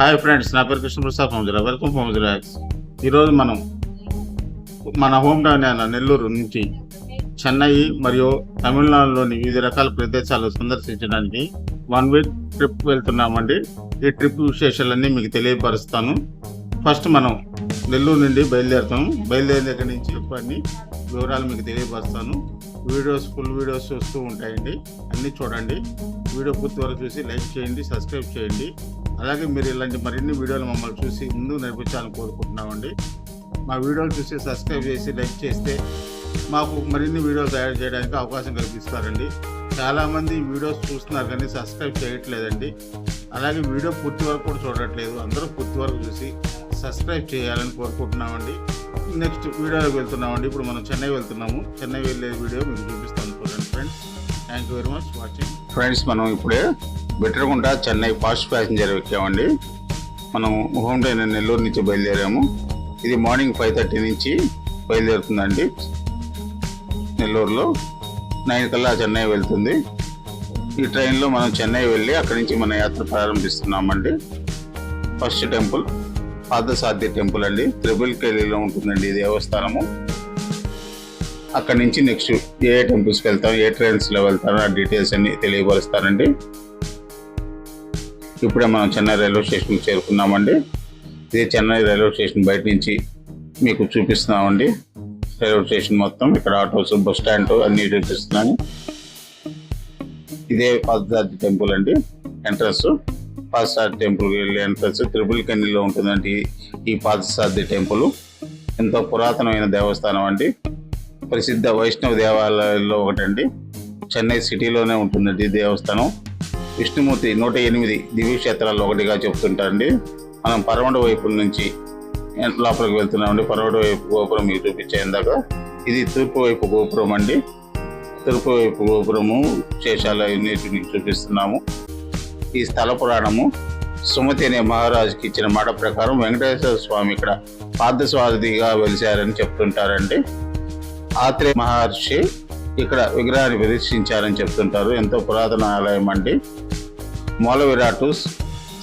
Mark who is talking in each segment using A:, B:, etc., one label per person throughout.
A: Hi friends నా పేరు Krishnaprasad ఫౌజరా welcome ఫౌజరాక్స్ ఈరోజు మనం మన హోమ్ టౌన్ అయిన నెల్లూరు నుంచి చెన్నై మరియు తమిళనాడులోని వివిధ రకాల ప్రదేశాలు సందర్శించడానికి వన్ వీక్ ట్రిప్ వెళ్తున్నామండి. ఈ ట్రిప్ విశేషాలన్నీ మీకు తెలియపరుస్తాను. ఫస్ట్ మనం నెల్లూరు నుండి బయలుదేరుతాము. బయలుదేరిన దగ్గర నుంచి అన్ని వివరాలు మీకు తెలియపరుస్తాను. వీడియోస్ ఫుల్ వీడియోస్ వస్తూ ఉంటాయండి. అన్నీ చూడండి. వీడియో పూర్తి వరకు చూసి లైక్ చేయండి సబ్స్క్రైబ్ చేయండి. అలాగే మీరు ఇలాంటి మరిన్ని వీడియోలు మమ్మల్ని చూసి ముందుకు నడిపించాలని కోరుకుంటున్నామండి. మా వీడియోలు చూసి సబ్స్క్రైబ్ చేసి లైక్ చేస్తే మాకు మరిన్ని వీడియోలు తయారు చేయడానికి అవకాశం కల్పిస్తారండి. చాలామంది వీడియోస్ చూస్తున్నారు కానీ సబ్స్క్రైబ్ చేయట్లేదండి. అలాగే వీడియో పూర్తి వరకు కూడా చూడట్లేదు. అందరూ పూర్తి వరకు చూసి సబ్స్క్రైబ్ చేయాలని కోరుకుంటున్నామండి. నెక్స్ట్ వీడియోకి వెళ్తున్నామండి. ఇప్పుడు మనం చెన్నై వెళ్తున్నాము. చెన్నై వెళ్ళే వీడియో మీకు చూపిస్తాను చూడండి friends thank you very much watching friends మనం ఇప్పుడే బెట్టరగుంట చెన్నై ఫాస్ట్ ప్యాసింజర్ ఎక్కామండి. మనం హోమ్ టైన్ నెల్లూరు నుంచి బయలుదేరాము. ఇది మార్నింగ్ ఫైవ్ థర్టీ నుంచి బయలుదేరుతుందండి. నెల్లూరులో నైన్ కల్లా చెన్నై వెళ్తుంది. ఈ ట్రైన్లో మనం చెన్నై వెళ్ళి అక్కడి నుంచి మన యాత్ర ప్రారంభిస్తున్నామండి. ఫస్ట్ టెంపుల్ పాదసాధ్య టెంపుల్ అండి. త్రిబుల్ కేలీలో ఉంటుందండి ఈ దేవస్థానము. అక్కడి నుంచి నెక్స్ట్ ఏ టెంపుల్స్కి వెళ్తాం ఏ ట్రైన్స్లో వెళ్తాం ఆ డీటెయిల్స్ అన్ని తెలియపరుస్తానండి. ఇప్పుడే మనం చెన్నై రైల్వే స్టేషన్కి చేరుకున్నామండి. ఇది చెన్నై రైల్వే స్టేషన్ బయట నుంచి మీకు చూపిస్తున్నామండి. రైల్వే స్టేషన్ మొత్తం ఇక్కడ ఆటోస్ బస్ స్టాండ్ అన్ని చూపిస్తున్నాను. ఇదే పాదసారథి టెంపుల్ అండి ఎంట్రన్స్ పాదసారథి టెంపుల్ వెళ్ళే ఎంట్రన్స్ త్రిపుల్ కన్నీలో ఉంటుందండి ఈ పాదసారథి టెంపుల్ ఎంతో పురాతనమైన దేవస్థానం అండి. ప్రసిద్ధ వైష్ణవ దేవాలయాల్లో ఒకటండి. చెన్నై సిటీలోనే ఉంటుందండి దేవస్థానం. విష్ణుమూర్తి నూట ఎనిమిది దివ్యక్షేత్రాల్లో ఒకటిగా చెప్తుంటారండి. మనం పరమడ వైపు నుంచి లోపలికి వెళ్తున్నామండి. పరమడ వైపు గోపురం మీకు చూపించే ఇందాక. ఇది తూర్పు వైపు గోపురం అండి. తూర్పు వైపు గోపురము శేషాలు అన్నిటిని చూపిస్తున్నాము. ఈ స్థల పురాణము సుమతి అనే మహారాజుకి ఇచ్చిన మాట ప్రకారం వెంకటేశ్వర స్వామి ఇక్కడ పార్థస్వాదిగా వెలిశారని చెప్తుంటారండి. ఆత్రేయ మహర్షి ఇక్కడ విగ్రహాన్ని ప్రదర్శించారని చెప్తుంటారు. ఎంతో పురాతన ఆలయం అండి. మూల విరాటు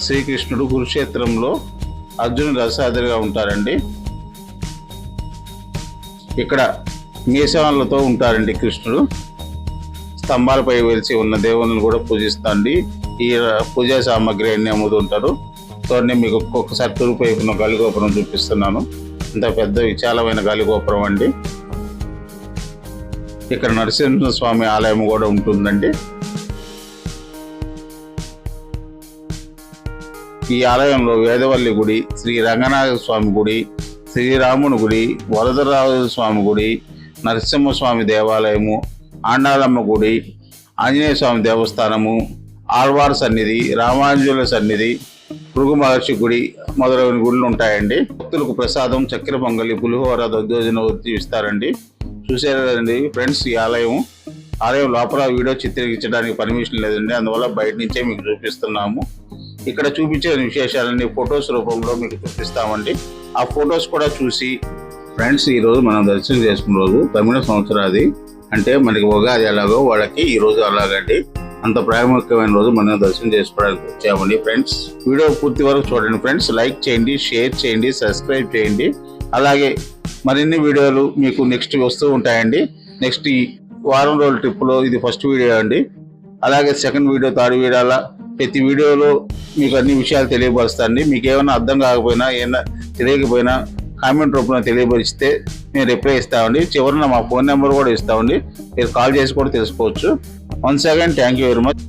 A: శ్రీకృష్ణుడు కురుక్షేత్రంలో అర్జునుడు రసాదిగా ఉంటారండి. ఇక్కడ మీసవాళ్ళతో ఉంటారండి కృష్ణుడు. స్తంభాలపై వెలిసి ఉన్న దేవుని కూడా పూజిస్తాండి. ఈ పూజా సామాగ్రి అన్ని అమ్ముతుంటారు. చూడండి మీకు ఒక్కొక్కసారి తూర్పు వైపున గాలిగోపురం చూపిస్తున్నాను. ఇంత పెద్ద విశాలమైన గాలిగోపురం అండి. ఇక్కడ నరసింహ స్వామి ఆలయం కూడా ఉంటుందండి. ఈ ఆలయంలో వేదవల్లి గుడి శ్రీ రంగనాథ స్వామి గుడి శ్రీరాముని గుడి వరదరాజు స్వామి గుడి నరసింహస్వామి దేవాలయము ఆండాలమ్మ గుడి ఆంజనేయ స్వామి దేవస్థానము ఆళ్వార్ సన్నిధి రామాంజుల సన్నిధి భృగు మహర్షి గుడి మొదలైన గుళ్ళు ఉంటాయండి. భక్తులకు ప్రసాదం చక్కెర పొంగలి పులిహోర దద్దోజన ఇస్తారండి. చూసారు కదండి ఫ్రెండ్స్ ఈ ఆలయం ఆలయం లోపల వీడియో చిత్రీకరించడానికి పర్మిషన్ లేదండి. అందువల్ల బయట నుంచే మీకు చూపిస్తున్నాము. ఇక్కడ చూపించే విశేషాలన్నీ ఫొటోస్ రూపంలో మీకు చూపిస్తామండి. ఆ ఫొటోస్ కూడా చూసి ఫ్రెండ్స్ ఈరోజు మనం దర్శనం చేసుకున్న రోజు తమిళ సంవత్సరాది అంటే మనకి ఉగాది ఎలాగో వాళ్ళకి ఈ రోజు అలాగండి. అంత ప్రాముఖ్యమైన రోజు మనం దర్శనం చేసుకోవడానికి వచ్చామండి ఫ్రెండ్స్. వీడియో పూర్తి వరకు చూడండి ఫ్రెండ్స్. లైక్ చేయండి షేర్ చేయండి సబ్స్క్రైబ్ చేయండి. అలాగే మరిన్ని వీడియోలు మీకు నెక్స్ట్ వస్తూ ఉంటాయండి. నెక్స్ట్ ఈ వారం రోజుల ట్రిప్లో ఇది ఫస్ట్ వీడియో అండి. అలాగే సెకండ్ వీడియో థర్డ్ వీడియో అలా ప్రతి వీడియోలో మీకు అన్ని విషయాలు తెలియపరుస్తాండి మీకు ఏమైనా అర్థం కాకపోయినా ఏమైనా తెలియకపోయినా కామెంట్ రూపంలో తెలియపరిస్తే మేము రిప్లై ఇస్తామండి. చివరిన మా ఫోన్ నెంబర్ కూడా ఇస్తామండి. మీరు కాల్ చేసి కూడా తెలుసుకోవచ్చు. Once again thank you very much